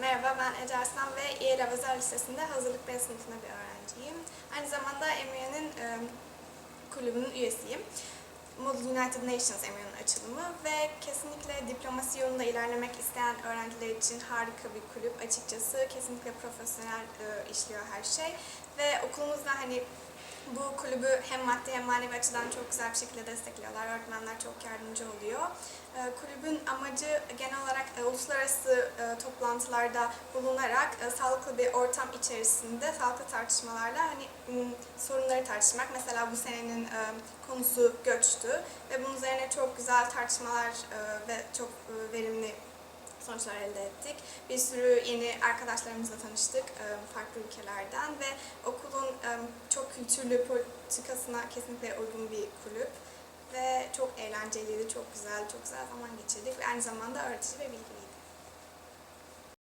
Merhaba, ben Ece Arslan ve İELAV Özel Lisesi'nde hazırlık B sınıfında bir öğrenciyim. Aynı zamanda Emire'nin e, kulübünün üyesiyim. Model United Nations Emire'nin açılımı ve kesinlikle diplomasi yolunda ilerlemek isteyen öğrenciler için harika bir kulüp. Açıkçası kesinlikle profesyonel e, işliyor her şey ve okulumuzda hani bu kulübü hem maddi hem manevi açıdan çok güzel bir şekilde destekliyorlar. Öğretmenler çok yardımcı oluyor. E, Kulübün amacı genel olarak e, uluslararası e, toplantılarda bulunarak e, sağlıklı bir ortam içerisinde sağlıklı tartışmalarla hani sorunları tartışmak. Mesela bu senenin konusu göçtü ve bunun üzerine çok güzel tartışmalar ve çok verimli sonuçlar elde ettik. Bir sürü yeni arkadaşlarımızla tanıştık farklı ülkelerden ve çok kültürlü politikasına kesinlikle uygun bir kulüp ve çok eğlenceliydi, çok güzel, çok güzel zaman geçirdik ve aynı zamanda öğretici ve bilgiliydi.